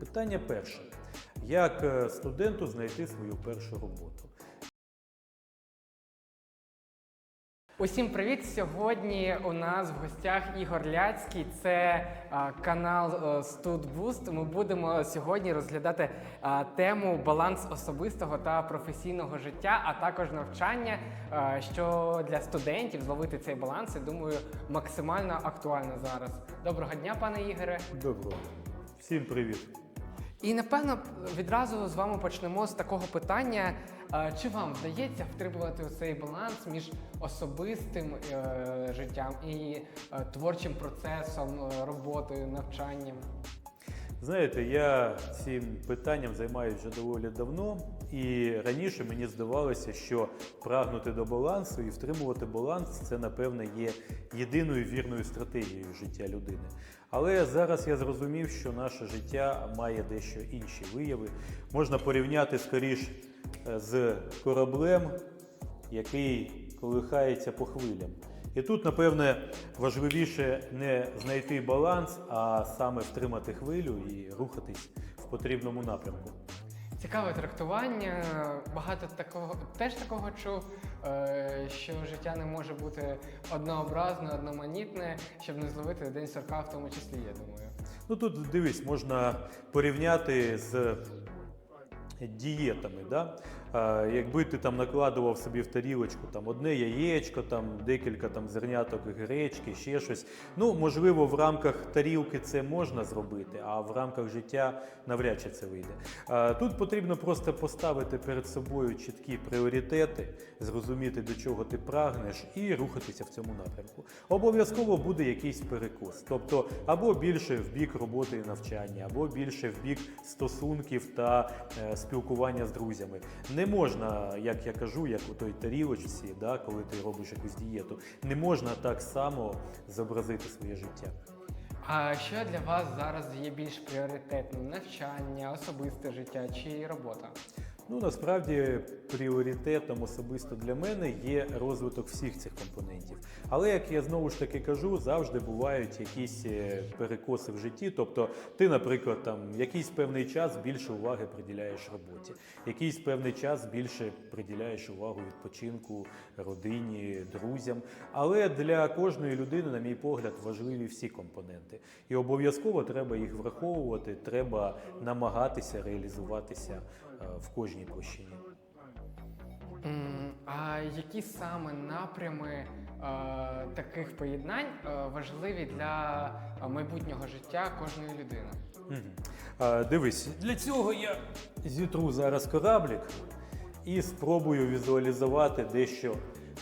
Питання перше. Як е, студенту знайти свою першу роботу? Усім привіт! Сьогодні у нас в гостях Ігор Ляцький. Це а, канал е, Студбуст. Ми будемо сьогодні розглядати а, тему баланс особистого та професійного життя, а також навчання, а, що для студентів зловити цей баланс, я думаю, максимально актуально зараз. Доброго дня, пане Ігоре. Доброго. Всім привіт. І напевно відразу з вами почнемо з такого питання. Е, Чи вам вдається втримувати цей баланс між особистим е, життям і е, творчим процесом, роботою, навчанням? Знаєте, я цим питанням займаюся вже доволі давно, і раніше мені здавалося, що прагнути до балансу і втримувати баланс це, напевне, є єдиною вірною стратегією життя людини. Але зараз я зрозумів, що наше життя має дещо інші вияви. Можна порівняти скоріш е, з кораблем, який колихається по хвилям. І тут, напевне, важливіше не знайти баланс, а саме втримати хвилю і рухатись в потрібному напрямку. Цікаве трактування. Багато такого теж такого чув, е, що життя не може бути однообразне, одноманітне, щоб не зловити день сорка, в тому числі, я думаю. Ну тут дивись, можна порівняти з дієтами. Да? Якби ти там накладував собі в тарілочку там одне яєчко, там декілька там зерняток гречки, ще щось. Ну можливо, в рамках тарілки це можна зробити, а в рамках життя навряд чи це вийде. Тут потрібно просто поставити перед собою чіткі пріоритети, зрозуміти до чого ти прагнеш, і рухатися в цьому напрямку. Обов'язково буде якийсь перекос, тобто або більше в бік роботи і навчання, або більше в бік стосунків та е, спілкування з друзями. Не можна, як я кажу, як у той тарілочці, да, коли ти робиш якусь дієту, не можна так само зобразити своє життя. А що для вас зараз є більш пріоритетним? Навчання, особисте життя чи робота? Ну насправді пріоритетом особисто для мене є розвиток всіх цих компонентів. Але як я знову ж таки кажу, завжди бувають якісь е, перекоси в житті. Тобто, ти, наприклад, там якийсь певний час більше уваги приділяєш роботі, якийсь певний час більше приділяєш увагу відпочинку, родині, друзям. Але для кожної людини, на мій погляд, важливі всі компоненти. І обов'язково треба їх враховувати, треба намагатися реалізуватися в кожній площині. А які саме напрями е, таких поєднань е, важливі для е, майбутнього життя кожної людини? А, дивись, для цього я зітру зараз кораблік і спробую візуалізувати дещо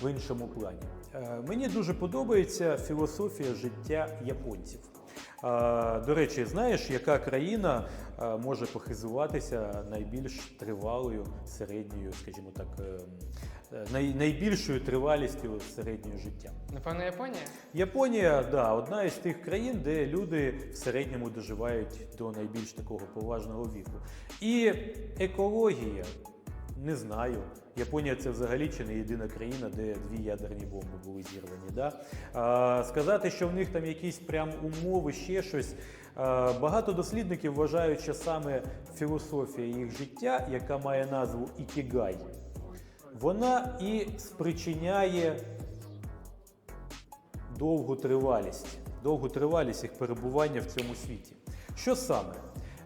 в іншому плані. Е, Мені дуже подобається філософія життя японців. До речі, знаєш, яка країна може похизуватися найбільш тривалою середньою, скажімо так, е, е, най- найбільшою тривалістю середнього життя? Напевно, Японія? Японія, да, одна із тих країн, де люди в середньому доживають до найбільш такого поважного віку. І екологія, не знаю. Японія це взагалі чи не єдина країна, де дві ядерні бомби були зірвані. Да? А, сказати, що в них там якісь прям умови, ще щось. А, багато дослідників вважають, що саме філософія їх життя, яка має назву Ікігай, вона і спричиняє довгу тривалість, довгу тривалість їх перебування в цьому світі. Що саме?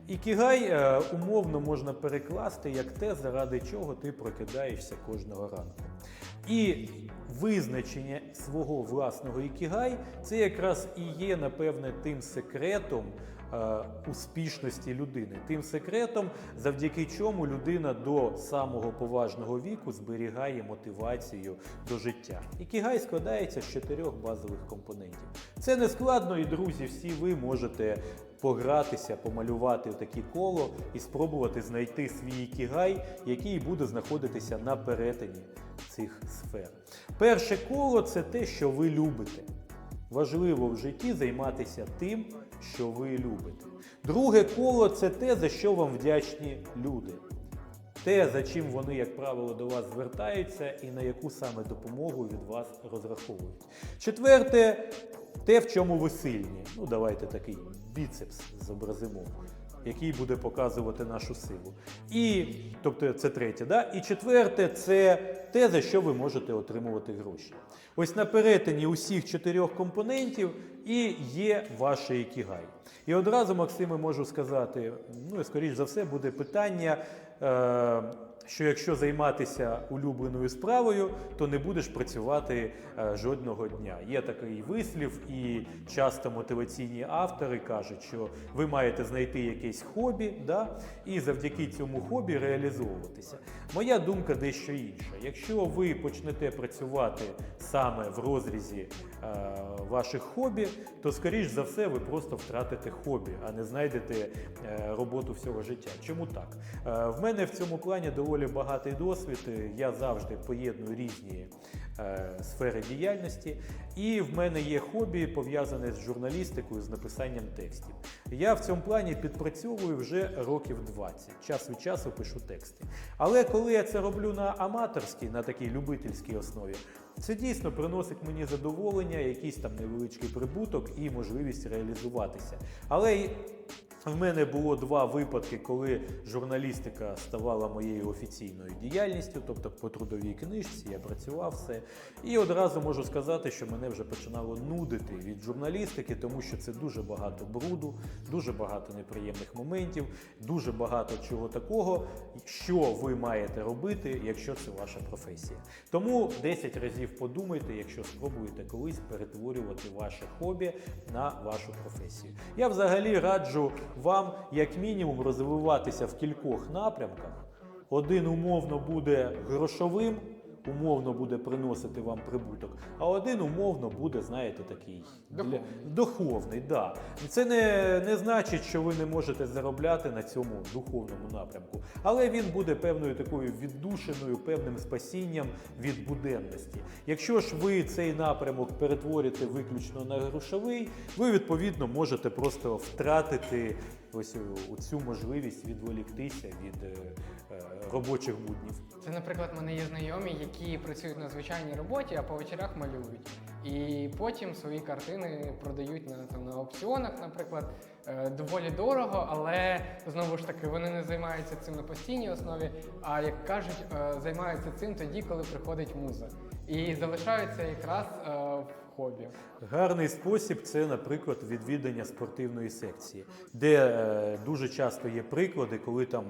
Ікігай е, умовно можна перекласти як те, заради чого ти прокидаєшся кожного ранку. І визначення свого власного ікігай це якраз і є, напевне, тим секретом е, успішності людини, тим секретом, завдяки чому людина до самого поважного віку зберігає мотивацію до життя. Ікігай складається з чотирьох базових компонентів. Це не складно, і друзі, всі ви можете погратися, помалювати такі коло і спробувати знайти свій ікігай, який буде знаходитися на перетині цих сфер. Перше коло це те, що ви любите. Важливо в житті займатися тим, що ви любите. Друге коло це те, за що вам вдячні люди. Те, за чим вони, як правило, до вас звертаються і на яку саме допомогу від вас розраховують. Четверте, те, в чому ви сильні. Ну, давайте такий біцепс зобразимо. який буде показувати нашу силу. І, тобто, це третє. Да? І четверте це те, за що ви можете отримувати гроші. Ось на перетині усіх чотирьох компонентів і є ваше ікігай. І одразу, Максиме, можу сказати: ну, скоріш за все, буде питання. Е- що якщо займатися улюбленою справою, то не будеш працювати е, жодного дня. Є такий вислів, і часто мотиваційні автори кажуть, що ви маєте знайти якесь хобі, да, і завдяки цьому хобі реалізовуватися. Моя думка дещо інша. Якщо ви почнете працювати саме в розрізі ваших хобі, то скоріш за все ви просто втратите хобі, а не знайдете е, роботу всього життя. Чому так? Е, в мене в цьому плані доволі багатий досвід. Е, Я завжди поєдную різні е, сфери діяльності, і в мене є хобі пов'язане з журналістикою, з написанням текстів. Я в цьому плані підпрацьовую вже років 20. Час від часу пишу тексти. Але коли я це роблю на аматорській, на такій любительській основі, це дійсно приносить мені задоволення, якийсь там невеличкий прибуток і можливість реалізуватися. Але в мене було два випадки, коли журналістика ставала моєю офіційною діяльністю, тобто по трудовій книжці я працював все. І одразу можу сказати, що мене вже починало нудити від журналістики, тому що це дуже багато бруду, дуже багато неприємних моментів, дуже багато чого такого, що ви маєте робити, якщо це ваша професія. Тому 10 разів подумайте, якщо спробуєте колись перетворювати ваше хобі на вашу професію. Я взагалі раджу вам, як мінімум, розвиватися в кількох напрямках. Один умовно буде грошовим, умовно буде приносити вам прибуток, а один умовно буде, знаєте, такий Духовний. духовний. Да. Це не, не значить, що ви не можете заробляти на цьому духовному напрямку, але він буде певною такою віддушиною, певним спасінням від буденності. Якщо ж ви цей напрямок перетворите виключно на грошовий, ви відповідно можете просто втратити ось у- цю можливість відволіктися від е, е, робочих буднів. Це, наприклад, мене є знайомі, які працюють на звичайній роботі, а по вечорах малюють. І потім свої картини продають на, там, на аукціонах, наприклад, Е, доволі дорого, але знову ж таки вони не займаються цим на постійній основі, а як кажуть, е, займаються цим тоді, коли приходить муза. І залишаються якраз е, в хобі. Гарний спосіб це, наприклад, відвідання спортивної секції, де е, дуже часто є приклади, коли там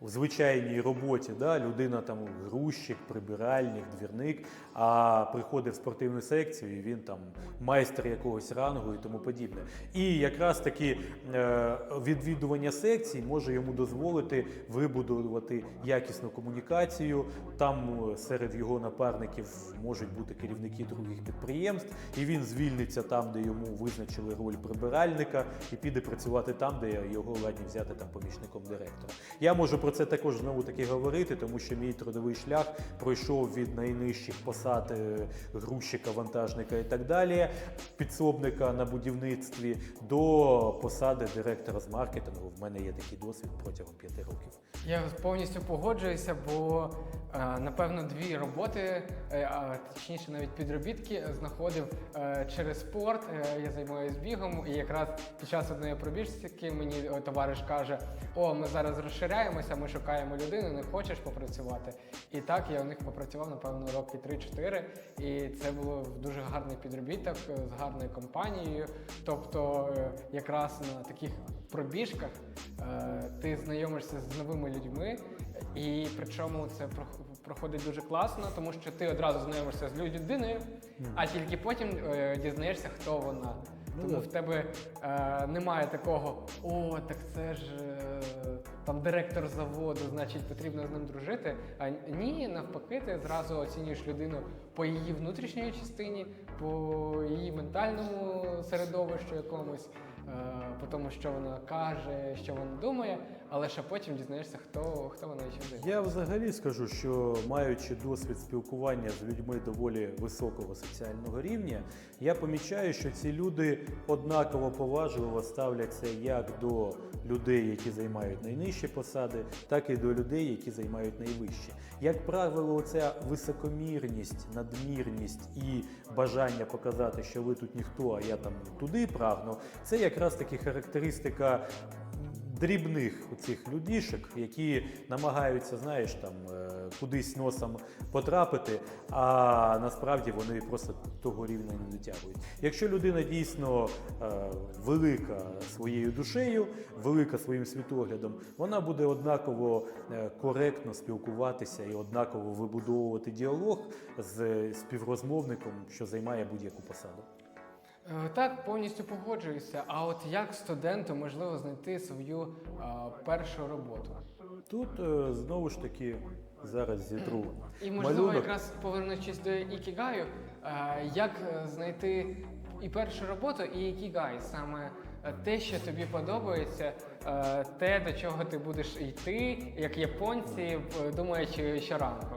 у звичайній роботі да, людина там грузчик, прибиральник, двірник, а приходить в спортивну секцію, і він там майстер якогось рангу і тому подібне. І якраз таки е, відвідування секцій може йому дозволити вибудувати якісну комунікацію. Там е, серед його напарників можуть бути керівники других підприємств, і він звільниться там, де йому визначили роль прибиральника, і піде працювати там, де його ладні взяти там помічником директора. Я можу про це також знову таки говорити, тому що мій трудовий шлях пройшов від найнижчих посад е, грузчика, вантажника і так далі, підсобника на будівництві до посади директора з маркетингу. В мене є такий досвід протягом п'яти років. Я повністю погоджуюся, бо напевно дві роботи, е, а точніше навіть підробітки, знаходив е, через спорт. Е, Я займаюся бігом, і якраз під час одної пробіжки мені е, товариш каже: О, ми зараз розширяємося, ми шукаємо людину, не хочеш попрацювати. І так я у них попрацював, напевно, роки 3-4. І це було дуже гарний підробіток е, з гарною компанією. Тобто, е, якраз на таких пробіжках е, ти знайомишся з новими людьми, і причому це проходить дуже класно, тому що ти одразу знайомишся з людиною, а тільки потім е, дізнаєшся, хто вона. Ну Тому в тебе е, немає такого, о, так це ж е, там директор заводу, значить потрібно з ним дружити. А ні, навпаки, ти зразу оцінюєш людину по її внутрішньої частині, по її ментальному середовищу якомусь, е, по тому, що вона каже, що вона думає, але ще потім дізнаєшся, хто, хто вона і чим займається. Я взагалі скажу, що маючи досвід спілкування з людьми доволі високого соціального рівня, я помічаю, що ці люди однаково поважливо ставляться як до людей, які займають найнижчі посади, так і до людей, які займають найвищі. Як правило, ця високомірність, надмірність і бажання показати, що ви тут ніхто, а я там туди прагну, це якраз таки характеристика дрібних цих людішок, які намагаються, знаєш, там е, кудись носом потрапити, а насправді вони просто того рівня не дотягують. Якщо людина дійсно е, велика своєю душею, велика своїм світоглядом, вона буде однаково е, коректно спілкуватися і однаково вибудовувати діалог з співрозмовником, що займає будь-яку посаду. Е, Так, повністю погоджуюся. А от як студенту можливо знайти свою е, першу роботу? Тут е, знову ж таки зараз зітру І можливо, малюнок. якраз повернучись до ікігаю, як знайти і першу роботу, і ікігай саме те, що тобі подобається, те, до чого ти будеш йти, як японці, думаючи щоранку.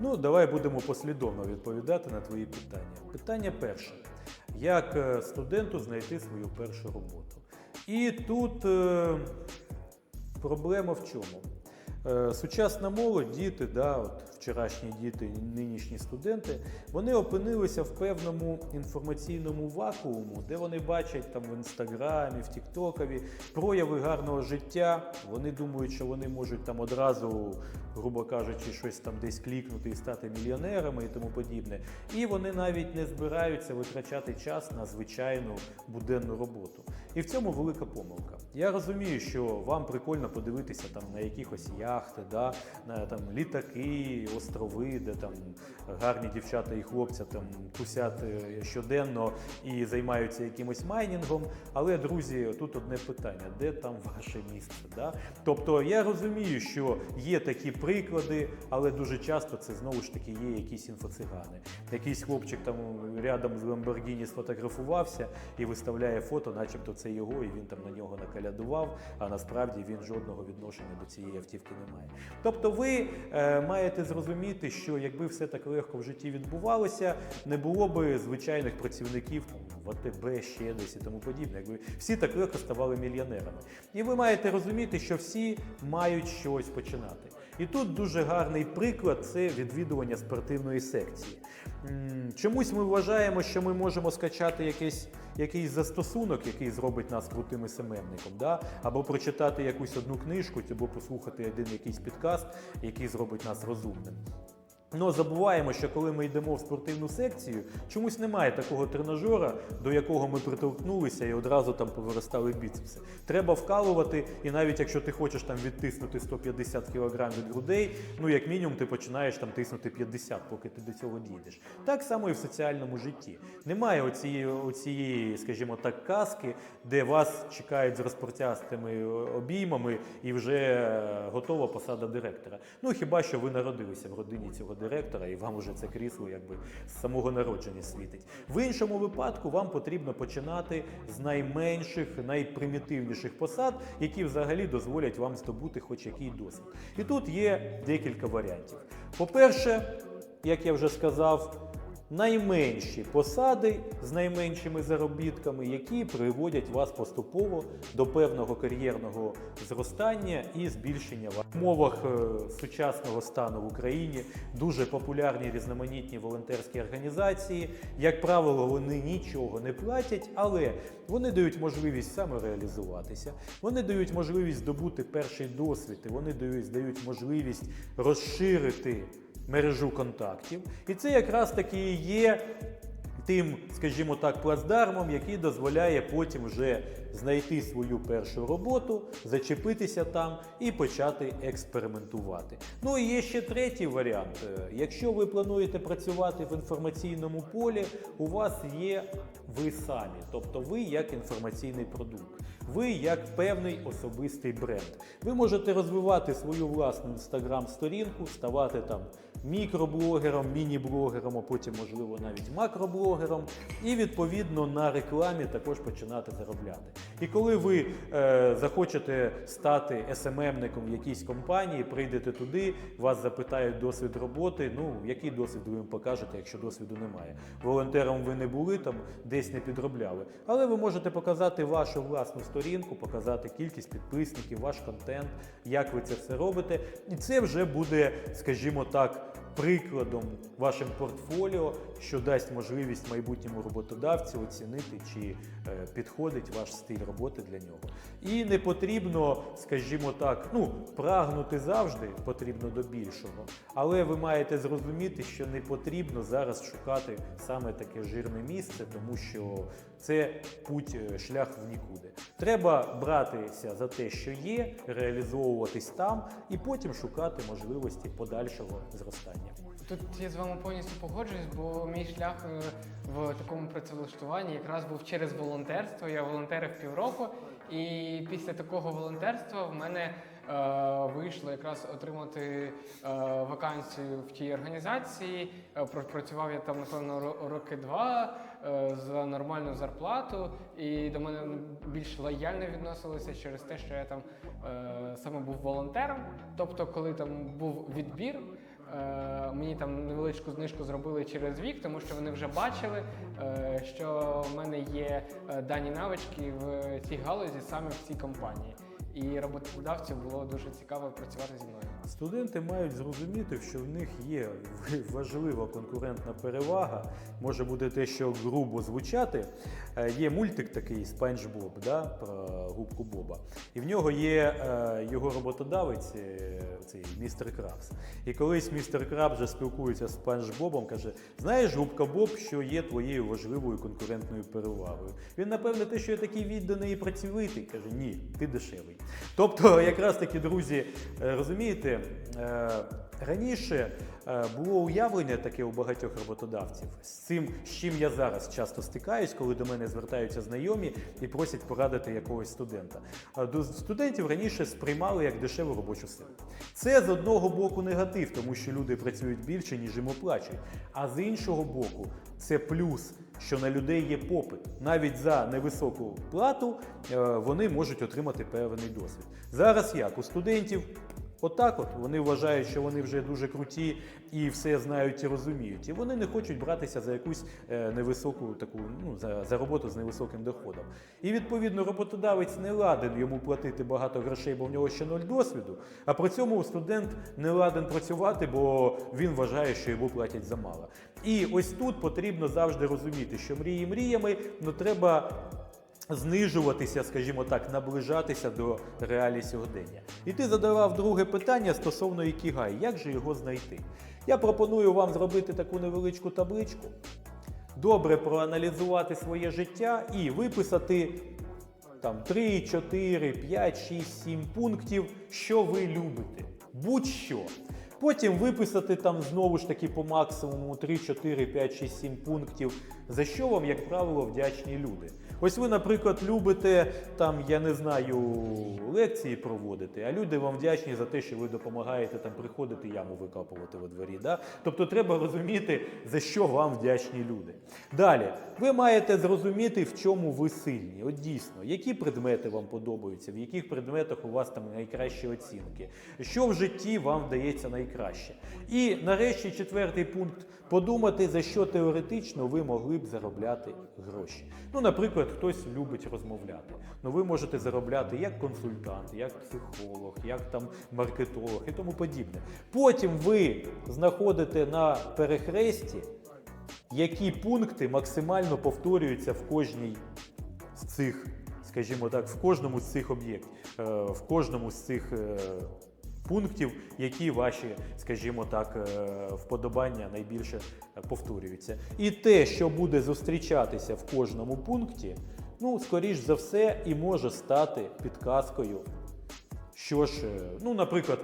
Ну, давай будемо послідовно відповідати на твої питання. Питання перше: як е, студенту знайти свою першу роботу? І тут е, проблема в чому? Е, Сучасна молодь, діти, да, от вчорашні діти, нинішні студенти, вони опинилися в певному інформаційному вакууму, де вони бачать там в інстаграмі, в Тіктокові прояви гарного життя. Вони думають, що вони можуть там одразу, грубо кажучи, щось там десь клікнути і стати мільйонерами і тому подібне. І вони навіть не збираються витрачати час на звичайну буденну роботу. І в цьому велика помилка. Я розумію, що вам прикольно подивитися там на якихось яхти, да, на там літаки, острови, де там гарні дівчата і хлопці там тусять е, щоденно і займаються якимось майнінгом. Але, друзі, тут одне питання: де там ваше місце? Да? Тобто я розумію, що є такі приклади, але дуже часто це знову ж таки є якісь інфоцигани. Якийсь хлопчик там рядом з Ламборгіні сфотографувався і виставляє фото, начебто це його, і він там на нього накалядував, а насправді він жодного відношення до цієї автівки не має. Тобто ви е, маєте зрозуміти, що якби все так легко в житті відбувалося, не було би звичайних працівників в АТБ, ще десь і тому подібне. Якби всі так легко ставали мільйонерами. І ви маєте розуміти, що всі мають щось починати. І тут дуже гарний приклад це відвідування спортивної секції. Чомусь ми вважаємо, що ми можемо скачати якийсь, якийсь застосунок, який зробить нас крутим СММником, да? або прочитати якусь одну книжку, або послухати один якийсь підкаст, який зробить нас розумним. Ну, забуваємо, що коли ми йдемо в спортивну секцію, чомусь немає такого тренажера, до якого ми притолкнулися і одразу там повиростали біцепси. Треба вкалувати, і навіть якщо ти хочеш там відтиснути 150 кг від грудей, ну як мінімум ти починаєш там тиснути 50, поки ти до цього дійдеш. Так само і в соціальному житті. Немає оцієї, оцієї скажімо так, казки, де вас чекають з розпортястими обіймами і вже е, готова посада директора. Ну хіба що ви народилися в родині цього директора, і вам уже це крісло якби з самого народження світить. В іншому випадку вам потрібно починати з найменших, найпримітивніших посад, які взагалі дозволять вам здобути хоч який досвід. І тут є декілька варіантів. По-перше, як я вже сказав, найменші посади з найменшими заробітками, які приводять вас поступово до певного кар'єрного зростання і збільшення в умовах е, сучасного стану в Україні. Дуже популярні різноманітні волонтерські організації. Як правило, вони нічого не платять, але вони дають можливість самореалізуватися, вони дають можливість здобути перший досвід, і вони дають, дають можливість розширити мережу контактів. І це якраз таки і є тим, скажімо так, плацдармом, який дозволяє потім вже знайти свою першу роботу, зачепитися там і почати експериментувати. Ну і є ще третій варіант. Е, Якщо ви плануєте працювати в інформаційному полі, у вас є ви самі, тобто ви як інформаційний продукт. Ви як певний особистий бренд. Ви можете розвивати свою власну інстаграм-сторінку, ставати там мікроблогером, міні-блогером, а потім, можливо, навіть макроблогером, і відповідно на рекламі також починати заробляти. І коли ви е, захочете стати СММником в якійсь компанії, прийдете туди, вас запитають досвід роботи. Ну, який досвід ви їм покажете, якщо досвіду немає? Волонтером ви не були там, десь не підробляли. Але ви можете показати вашу власну сторінку, показати кількість підписників, ваш контент, як ви це все робите. І це вже буде, скажімо так, прикладом, вашим портфоліо, що дасть можливість майбутньому роботодавцю оцінити, чи е, підходить ваш стиль роботи для нього. І не потрібно, скажімо так, ну прагнути завжди потрібно до більшого, але ви маєте зрозуміти, що не потрібно зараз шукати саме таке жирне місце, тому що це путь, е, шлях в нікуди. Треба братися за те, що є, реалізовуватись там, і потім шукати можливості подальшого зростання. Тут я з вами повністю погоджуюсь, бо мій шлях е, в такому працевлаштуванні якраз був через волонтерство. Я волонтерив півроку, і після такого волонтерства в мене е, вийшло якраз отримати вакансію в тій організації. Пропрацював я там напевно роки два за нормальну зарплату, і до мене більш лояльно відносилися через те, що я там е, саме був волонтером. Тобто, коли там був відбір. Е, Мені там невеличку знижку зробили через вік, тому що вони вже бачили, е, що в мене є е, дані навички в цій галузі саме в цій компанії. І роботодавцю було дуже цікаво працювати зі мною. Студенти мають зрозуміти, що в них є важлива конкурентна перевага. Може бути те, що грубо звучати. Е, Є мультик такий Спанч Боб, да, про губку Боба. І в нього є е, його роботодавець, е, цей містер Крабс. І колись містер Крабс вже спілкується з Спанч Бобом, каже: Знаєш, губка Боб, що є твоєю важливою конкурентною перевагою. Він, напевне, те, що я такий відданий і працьовитий, каже, ні, ти дешевий. Тобто, якраз таки, друзі, е, розумієте, е, раніше е, було уявлення таке у багатьох роботодавців з цим, з чим я зараз часто стикаюсь, коли до мене звертаються знайомі і просять порадити якогось студента. До студентів раніше сприймали як дешеву робочу силу. Це з одного боку негатив, тому що люди працюють більше, ніж їм оплачують. А з іншого боку, це плюс, що на людей є попит. Навіть за невисоку плату е, вони можуть отримати певний досвід. Зараз як у студентів. Отак, от вони вважають, що вони вже дуже круті і все знають і розуміють. І вони не хочуть братися за якусь е, невисоку таку, ну за, за роботу з невисоким доходом. І відповідно роботодавець не ладен йому платити багато грошей, бо в нього ще ноль досвіду. А при цьому студент не ладен працювати, бо він вважає, що йому платять замало. І ось тут потрібно завжди розуміти, що мрії мріями, ну треба знижуватися, скажімо так, наближатися до реалій сьогодення. І ти задавав друге питання стосовно ікігай. Як же його знайти? Я пропоную вам зробити таку невеличку табличку, добре проаналізувати своє життя і виписати там 3, 4, 5, 6, 7 пунктів, що ви любите. Будь-що. Потім виписати там знову ж таки по максимуму 3, 4, 5, 6, 7 пунктів, за що вам, як правило, вдячні люди. Ось ви, наприклад, любите там, я не знаю, лекції проводити, а люди вам вдячні за те, що ви допомагаєте там приходити яму викапувати во дворі. Да? Тобто треба розуміти, за що вам вдячні люди. Далі, ви маєте зрозуміти, в чому ви сильні. От дійсно, які предмети вам подобаються, в яких предметах у вас там найкращі оцінки, що в житті вам вдається найкраще. І нарешті четвертий пункт подумати, за що теоретично ви могли б заробляти гроші. Ну, наприклад, хтось любить розмовляти. Ну, ви можете заробляти як консультант, як психолог, як там маркетолог і тому подібне. Потім ви знаходите на перехресті, які пункти максимально повторюються в кожній з цих, скажімо так, в кожному з цих об'єктів, е, в кожному з цих е, пунктів, які ваші, скажімо так, е, вподобання найбільше е, повторюються. І те, що буде зустрічатися в кожному пункті, ну, скоріш за все, і може стати підказкою що ж, е, ну, наприклад,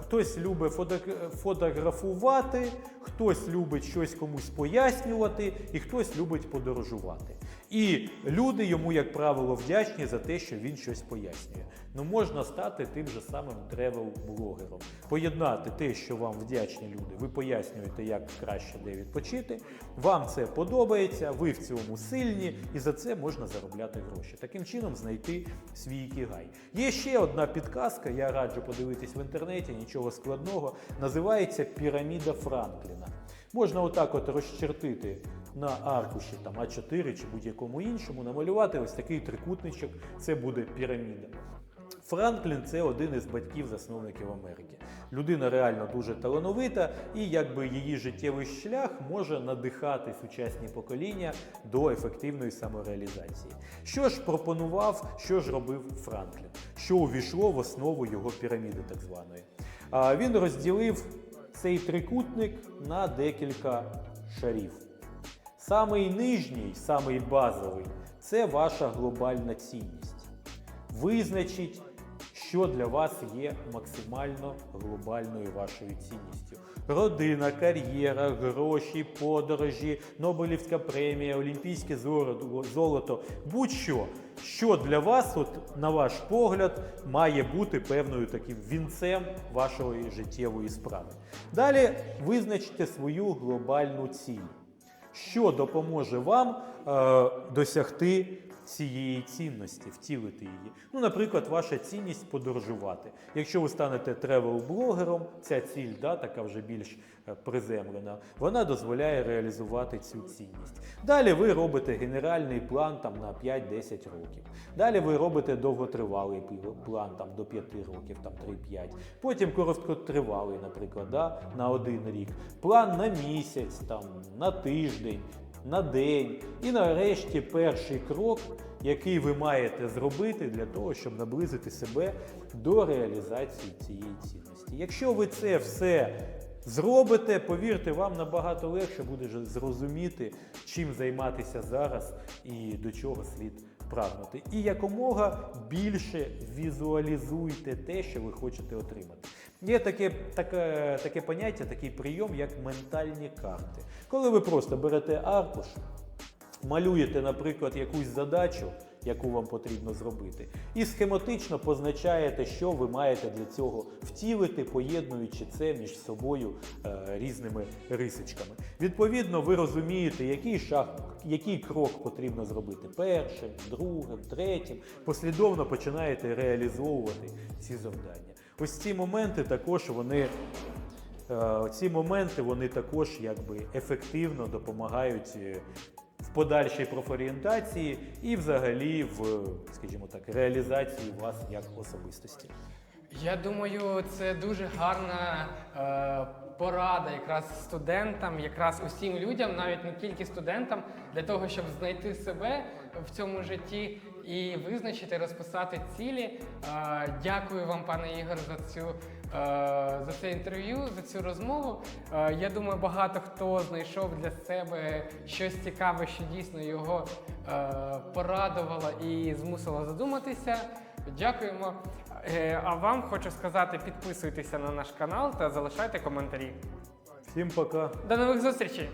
хтось любить фото- фотографувати, хтось любить щось комусь пояснювати, і хтось любить подорожувати. І люди йому, як правило, вдячні за те, що він щось пояснює. Ну, можна стати тим же самим тревел-блогером, поєднати те, що вам вдячні люди, ви пояснюєте, як краще де відпочити. Вам це подобається, ви в цьому сильні, і за це можна заробляти гроші. Таким чином знайти свій ікігай. Є ще одна підказка, я раджу подивитись в інтернеті, нічого складного. Називається піраміда Франкліна. Можна отак от розчертити на аркуші там А4 чи будь-якому іншому, намалювати ось такий трикутничок, це буде піраміда. Франклін це один із батьків засновників Америки. Людина реально дуже талановита, і якби її життєвий шлях може надихати сучасні покоління до ефективної самореалізації. Що ж пропонував, що ж робив Франклін, що увійшло в основу його піраміди, так званої. Він розділив цей трикутник на декілька шарів. Самий нижній, самий базовий це ваша глобальна цінність. Визначіть, що для вас є максимально глобальною вашою цінністю. Родина, кар'єра, гроші, подорожі, Нобелівська премія, Олімпійське золото, будь-що, що для вас, от, на ваш погляд, має бути певною таким вінцем вашої життєвої справи. Далі визначте свою глобальну ціль що допоможе вам е, досягти цієї цінності, втілити її. Ну, наприклад, ваша цінність подорожувати. Якщо ви станете тревел-блогером, ця ціль, да, така вже більш е, приземлена, вона дозволяє реалізувати цю цінність. Далі ви робите генеральний план там, на 5-10 років. Далі ви робите довготривалий план там, до 5 років, там 3-5. Потім короткотривалий, наприклад, да, на один рік. План на місяць, там, на тиждень, на день. І нарешті перший крок, який ви маєте зробити для того, щоб наблизити себе до реалізації цієї цінності. Якщо ви це все зробите, повірте, вам набагато легше буде зрозуміти, чим займатися зараз і до чого слід прагнути. І якомога більше візуалізуйте те, що ви хочете отримати. Є таке, таке, таке поняття, такий прийом, як ментальні карти. Коли ви просто берете аркуш, малюєте, наприклад, якусь задачу, яку вам потрібно зробити, і схематично позначаєте, що ви маєте для цього втілити, поєднуючи це між собою е, різними рисочками. Відповідно, ви розумієте, який шаг, який крок потрібно зробити першим, другим, третім. Послідовно починаєте реалізовувати ці завдання. Ось ці моменти також вони Е, Ці моменти вони також якби ефективно допомагають е, в подальшій профорієнтації і взагалі в, скажімо так, реалізації вас як особистості. Я думаю, це дуже гарна е, порада якраз студентам, якраз усім людям, навіть не тільки студентам, для того, щоб знайти себе в цьому житті і визначити, розписати цілі. Е, дякую вам, пане Ігор, за цю е, за це інтерв'ю, за цю розмову. Е, я думаю, багато хто знайшов для себе щось цікаве, що дійсно його порадувало і змусило задуматися. Дякуємо. А вам хочу сказати, підписуйтеся на наш канал та залишайте коментарі. Всім пока! До нових зустрічей!